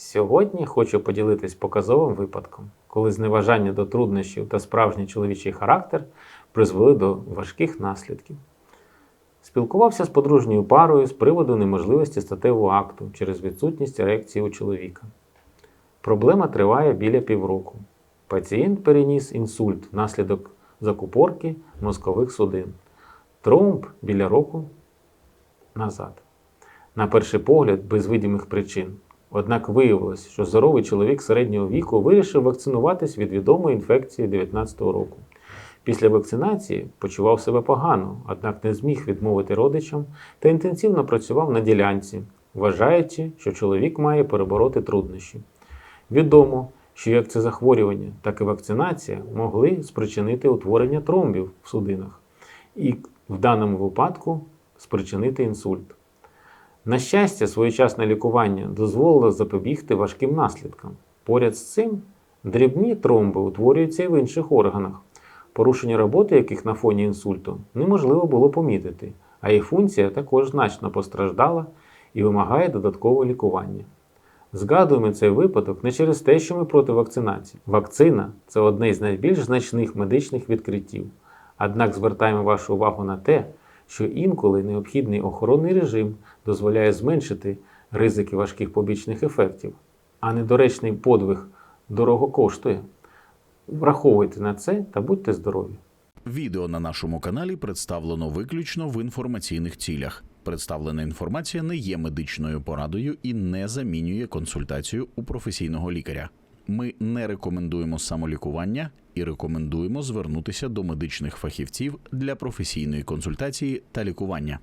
Сьогодні хочу поділитись показовим випадком, коли зневажання до труднощів та справжній чоловічий характер призвели до важких наслідків. Спілкувався з подружньою парою з приводу неможливості статевого акту через відсутність ерекції у чоловіка. Проблема триває біля півроку. Пацієнт переніс інсульт внаслідок закупорки мозкових судин. Тромб біля року назад. На перший погляд, без видимих причин. Однак виявилось, що здоровий чоловік середнього віку вирішив вакцинуватись від відомої інфекції 19 року. Після вакцинації почував себе погано, однак не зміг відмовити родичам та інтенсивно працював на ділянці, вважаючи, що чоловік має перебороти труднощі. Відомо, що як це захворювання, так і вакцинація могли спричинити утворення тромбів в судинах і в даному випадку спричинити інсульт. На щастя, своєчасне лікування дозволило запобігти важким наслідкам. Поряд з цим дрібні тромби утворюються і в інших органах, порушення роботи яких на фоні інсульту неможливо було помітити, а їх функція також значно постраждала і вимагає додаткового лікування. Згадуємо цей випадок не через те, що ми проти вакцинації. Вакцина це одне з найбільш значних медичних відкриттів. Однак звертаємо вашу увагу на те, що інколи необхідний охоронний режим дозволяє зменшити ризики важких побічних ефектів, а недоречний подвиг дорого коштує. Враховуйте на це та будьте здорові! Відео на нашому каналі представлено виключно в інформаційних цілях. Представлена інформація не є медичною порадою і не замінює консультацію у професійного лікаря. Ми не рекомендуємо самолікування і рекомендуємо звернутися до медичних фахівців для професійної консультації та лікування.